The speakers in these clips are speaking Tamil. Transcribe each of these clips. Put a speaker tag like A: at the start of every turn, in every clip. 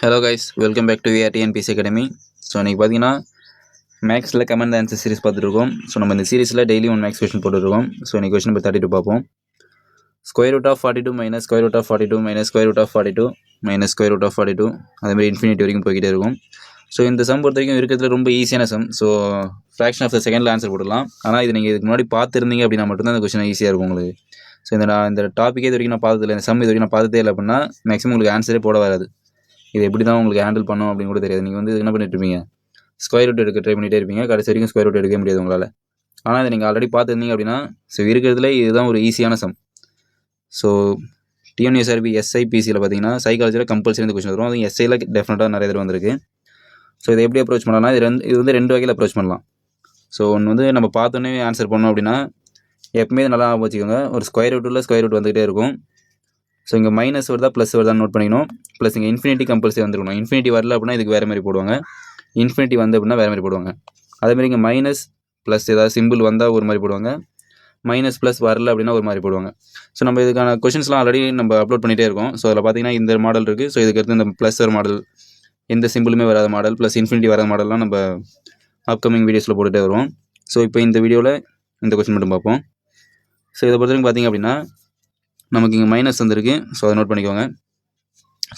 A: Hello guys welcome back to AR TNPSC academy so இன்றைக்கி பார்த்தீங்கன்னா மேக்ஸில் கமெண்ட் ஆன்சர் சீரிஸ் பார்த்துருக்கோம் ஸோ நம்ம இந்த சீரிஸில் டெய்லி ஒன் மேக்ஸ் கொஷின் போட்டுருக்கோம் ஸோ இன்றைக்கி கொஷின் நம்பர் தேர்ட்டி டூ பார்ப்போம். Square root of forty two minus square root of forty two minus square root of forty two minus square root of forty two அதேமாதிரி இன்ஃபினிட்டி வரைக்கும் போய்கிட்டே இருக்கும். ஸோ இந்த சம் பொறுத்த வரைக்கும் இருக்கிறதுல ரொம்ப ஈஸியான sum so fraction of the செகண்டில் ஆன்சர் போடலாம். ஆனால் இது நீங்கள் இதுக்கு முன்னாடி பார்த்துருந்தீங்க அப்படின்னா மட்டும்தான் அந்த கொஷின் ஈஸியாக இருக்கும் உங்களுக்கு. ஸோ இந்த நான் இந்த டாப்பிக்கே இது வரைக்கும் நான் பார்த்ததில்ல. இந்த சம் இது வரைக்கும் நான் பார்த்ததே இல்லை அப்படின்னா மேக்ஸிமம் உங்களுக்கு ஆன்சரே போட வராது. இது எப்படி தான் உங்களுக்கு ஹேண்டில் பண்ணும் அப்படின்னு கூட தெரியாது. நீங்கள் வந்து இது என்ன பண்ணிட்டு இருப்பீங்க? ஸ்கொயர் ரூட் எடுக்க ட்ரை பண்ணிகிட்டே இருப்பீங்க. கடைசி வரைக்கும் ஸ்கொயர் ரூட் எடுக்க முடியாது உங்களால். ஆனால் இதை நீங்கள் ஆல்ரெடி பார்த்துருந்தீங்க அப்படின்னா ஸோ இருக்கிறதுல இதுதான் ஒரு ஈஸியான சம் ஸோ டிஎன்யூஎஸ்ஆர்பி எஸ்ஐபிசியில் பார்த்தீங்கன்னா சைக்காலஜியில் கம்பல்சரி இந்த கொஸ்டின் வரும். அது எஸ்ஐயில் டெஃபினட்டாக நிறைய தடவை வந்திருக்கு. ஸோ இதை எப்படி அப்ரோச் பண்ணலாம்னா இது ரெண்டு இது வந்து ரெண்டு வகையில் அப்ரோச் பண்ணலாம். ஸோ ஒன்று வந்து நம்ம பார்த்தோன்னே ஆன்சர் பண்ணோம் அப்படின்னா எப்பவுமே நல்லா வச்சுக்கோங்க. ஒரு ஸ்கொயர் ரூட்டில் ஸ்கொயர் ரூட் வந்துகிட்டே இருக்கும். ஸோ இங்கே மைனஸ் வருதா ப்ளஸ் வருதா நோட் பண்ணிக்கணும். ப்ளஸ் இங்கே இன்ஃபினிட்டி கம்பல்சரி வந்துருக்கணும். இன்ஃபினிட்டி வரல அப்படின்னா இதுக்கு வேறு மாதிரி போடுவாங்க. இன்ஃபினிட்டி வந்து அப்படின்னா வேறு மாதிரி போடுவாங்க. அதேமாதிரி இங்கே மைனஸ் ப்ளஸ் ஏதாவது சிம்பிள் வந்தால் ஒரு மாதிரி போடுவாங்க. மைனஸ் ப்ளஸ் வரல அப்படின்னா ஒரு மாதிரி போடுவாங்க. ஸோ நம்ம இதுக்கான கொஷின்ஸ்லாம் ஆல்ரெடி நம்ம அப்லோட் பண்ணிகிட்டே இருக்கோம். ஸோ அதில் பார்த்தீங்கன்னா இந்த மாடல் இருக்குது ஸோ இதுக்கு அடுத்து இந்த ப்ளஸ் மாடல் எந்த சிம்பிளுமே வராத மாடல் ப்ளஸ் இன்ஃபினிட்டி வராத மாடல்லாம் நம்ம அப்கமிங் வீடியோஸில் போட்டுகிட்டே வருவோம். ஸோ இப்போ இந்த வீடியோவில் இந்த கொஷின் மட்டும் பார்ப்போம். ஸோ இதை பொறுத்த வரைக்கும் பார்த்தீங்க அப்படின்னா நமக்கு இங்கே மைனஸ் வந்திருக்கு. ஸோ அதை நோட் பண்ணிக்கோங்க.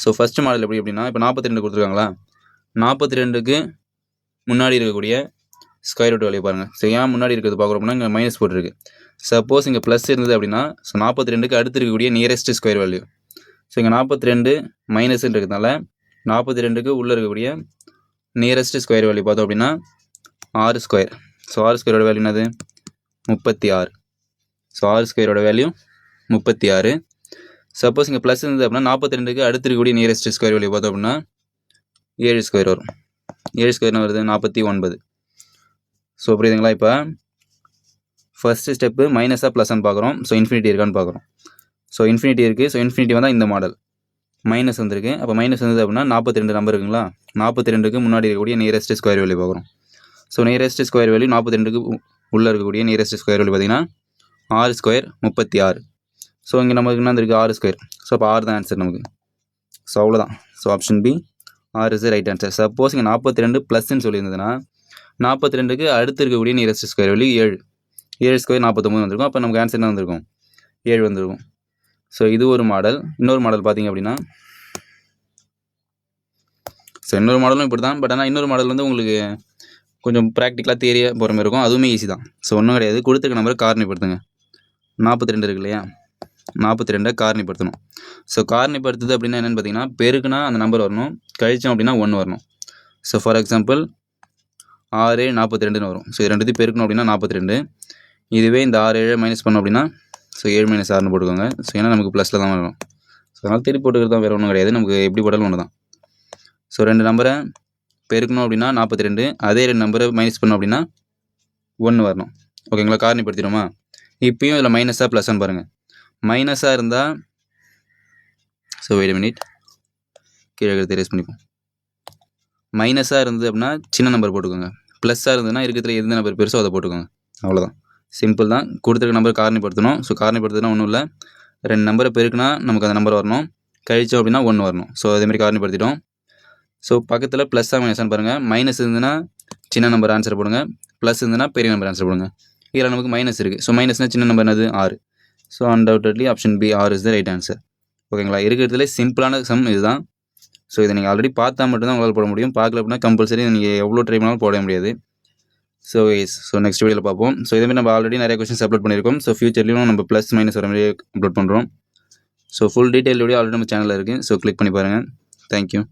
A: ஸோ ஃபஸ்ட்டு மாடல் எப்படி அப்படின்னா இப்போ நாற்பத்தி ரெண்டு கொடுத்துருக்காங்களா? நாற்பத்தி ரெண்டுக்கு முன்னாடி இருக்கக்கூடிய ஸ்கொயர் ரூட் வேலையை பாருங்கள் ஸோ ஏன் முன்னாடி இருக்கிறது பார்க்குறோம் அப்படின்னா இங்கே மைனஸ் போட்டிருக்கு. சப்போஸ் இங்கே ப்ளஸ் இருந்தது அப்படின்னா ஸோ நாற்பத்தி ரெண்டுக்கு அடுத்து இருக்கக்கூடிய நியரஸ்ட் ஸ்கொயர் வேல்யூ ஸோ இங்கே நாற்பத்தி ரெண்டு மைனஸ்ன்னு இருக்கிறதுனால நாற்பத்தி ரெண்டுக்கு உள்ளே இருக்கக்கூடிய நியரஸ்ட் ஸ்கொயர் வேல்யூ பார்த்தோம் அப்படின்னா ஆறு ஸ்கொயர் ஸோ ஆறு ஸ்கொயரோட வேல்யூ என்னது? முப்பத்தி ஆறு. ஸோ ஆறு ஸ்கொயரோட வேல்யூ முப்பத்தி ஆறு. சப்போஸ் இங்கே ப்ளஸ் இருந்தது அப்படின்னா நாற்பத்தி ரெண்டுக்கு அடுத்து இருக்கக்கூடிய நியரஸ்ட் ஸ்கொயர் வேல்யூ பார்த்தோம் அப்படின்னா ஏழு ஸ்கொயர் வரும். ஏழு ஸ்கொயர் என்ன வருது நாற்பத்தி ஒன்பது. ஸோ புரியுதுங்களா இப்போ? ஃபஸ்ட்டு ஸ்டெப்பு மைனஸாக ப்ளஸ்ன்னு பார்க்குறோம். ஸோ இன்ஃபினிட்டி இருக்கான்னு பார்க்குறோம். ஸோ இன்ஃபினிட்டி இருக்குது ஸோ இன்ஃபினிட்டி வந்தால் இந்த மாடல் மைனஸ் வந்திருக்கு. அப்போ மைனஸ் வந்தது அப்படின்னா நாற்பத்தி ரெண்டு நம்பர் இருக்குங்களா? நாற்பத்தி ரெண்டுக்கு முன்னாடி இருக்கக்கூடிய நியரஸ்ட் ஸ்கொயர் வேல்யூ பார்க்குறோம். ஸோ நியரஸ்ட் ஸ்கொயர் வேல்யூ நாற்பத்தி ரெண்டுக்கு உள்ளே இருக்கக்கூடிய நியரஸ்ட் ஸ்கொயர் வேல்யூ பார்த்தீங்கன்னா ஆறு ஸ்கொயர் முப்பத்தி ஆறு. ஸோ இங்கே நமக்கு என்ன இருக்குது ஆறு ஸ்கொயர் ஸோ அப்போ ஆறு தான் ஆன்சர் நமக்கு. ஸோ அவ்வளோதான் ஸோ ஆப்ஷன் பி ஆறு இஸ் ரைட் ஆன்சர் சப்போஸ் இங்கே நாற்பத்தி ரெண்டு ப்ளஸ்ன்னு சொல்லியிருந்ததுன்னா நாற்பத்தி ரெண்டுக்கு அடுத்து இருக்கக்கூடிய நியரஸ்ட் ஸ்கொயர் வேல்யூ ஏழு. ஏழு ஸ்கொயர் நாற்பத்தொம்பது வந்திருக்கும். அப்போ நமக்கு ஆன்சர் என்ன வந்திருக்கும்? ஏழு வந்திருக்கும். ஸோ இது ஒரு மாடல் இன்னொரு மாடல் பார்த்தீங்க அப்படின்னா ஸோ இன்னொரு மாடலும் இப்படி தான் பட் ஆனால் இன்னொரு மாடல் வந்து உங்களுக்கு கொஞ்சம் ப்ராக்டிக்கலாக தேரியாக போகிற மாதிரி இருக்கும். அதுவுமே ஈஸி தான். ஸோ ஒன்றும் கிடையாது. கொடுத்துருக்க நம்பரை காரணிப்படுத்துங்க. நாற்பத்தி ரெண்டு இருக்கு இல்லையா? நாற்பத்தி ரெண்டை காரணிப்படுத்தணும் ஸோ காரணிப்படுத்துது அப்படின்னா என்னென்னு பார்த்தீங்கன்னா பெருக்குனா அந்த நம்பர் வரணும் கழிச்சோம் அப்படின்னா ஒன்று வரணும். ஸோ ஃபார் எக்ஸாம்பிள் ஆறு நாற்பத்தி ரெண்டுன்னு வரும். ஸோ இது ரெண்டுத்தையும் பெருக்கணும் அப்படின்னா நாற்பத்தி ரெண்டு. இதுவே இந்த ஆறு ஏழு மைனஸ் பண்ணோம் அப்படின்னா ஸோ ஏழு மைனஸ் ஆறுனு போட்டுக்கோங்க. ஸோ ஏன்னா நமக்கு ப்ளஸில் தான் வரும். ஸோ அதனால் திருப்பி போட்டுக்கிறது தான் வேறு ஒன்றும் கிடையாது. நமக்கு எப்படி போட்டாலும் ஒன்று தான் ஸோ ரெண்டு நம்பரை பெருக்கணும் அப்படின்னா நாற்பத்தி ரெண்டு. அதே ரெண்டு நம்பரை மைனஸ் பண்ணோம் அப்படின்னா ஒன்று வரணும். ஓகேங்களா காரணிப்படுத்திடுமா இப்பயும் இதில் மைனஸாக ப்ளஸ்ஸான்னு பாருங்கள் மைனஸாக இருந்தால் ஸோ வெயிட் மினிட் கீழே இருக்கிறத ரேஸ் பண்ணிப்போம் மைனஸாக இருந்தது அப்படின்னா சின்ன நம்பர் போட்டுக்கோங்க. ப்ளஸ்ஸாக இருந்ததுன்னா இருக்கிறதுல எந்த நம்பர் பெருசோ அதை போட்டுக்கோங்க. அவ்வளோதான் சிம்பிள் தான். கொடுத்துருக்க நம்பர் காரணிப்படுத்தணும். ஸோ காரணிப்படுத்துனா ஒன்றும் இல்லை. ரெண்டு நம்பரை பெருக்குனா நமக்கு அந்த நம்பர் வரணும். கழிச்சோம் அப்படின்னா ஒன்று வரணும். ஸோ அதேமாதிரி காரணிப்படுத்திட்டோம். ஸோ பக்கத்தில் ப்ளஸ்ஸாக மைனஸான்னு பாருங்கள் மைனஸ் இருந்ததுன்னா சின்ன நம்பர் ஆன்சர் போடுங்க. ப்ளஸ் இருந்ததுன்னா பெரிய நம்பர் ஆன்சர் போடுங்க. இதில் நமக்கு மைனஸ் இருக்குது ஸோ மைனஸ்னால் சின்ன நம்பர் என்னது? ஆறு. So undoubtedly option B or is the right answer ஓகேங்களா இருக்கிறதுலே சிம்பிளான சம் இதுதான். ஸோ இதை நீங்கள் ஆல்ரெடி பார்த்தா மட்டும்தான் உங்களால் போட முடியும். பார்க்கல அப்படின்னா கம்பல்சரி நீங்கள் எவ்வளோ ட்ரை பண்ணாலும் போட முடியாது. ஸோ எஸ் ஸோ நெக்ஸ்ட் வீடியோவில் பார்ப்போம். ஸோ இதே நம்ம ஆல்ரெடி நிறைய கொஸ்டின்ஸ் அப்லோட் பண்ணியிருக்கோம். ஸோ ஃபியூச்சர்லையும் நம்ம ப்ளஸ் மைனஸ் வர மாதிரி அப்லோட் பண்ணுறோம் so full detail video already நம்ம சேனலில் இருக்குது ஸோ கிளிக் பண்ணி பாருங்கள் தேங்க்யூ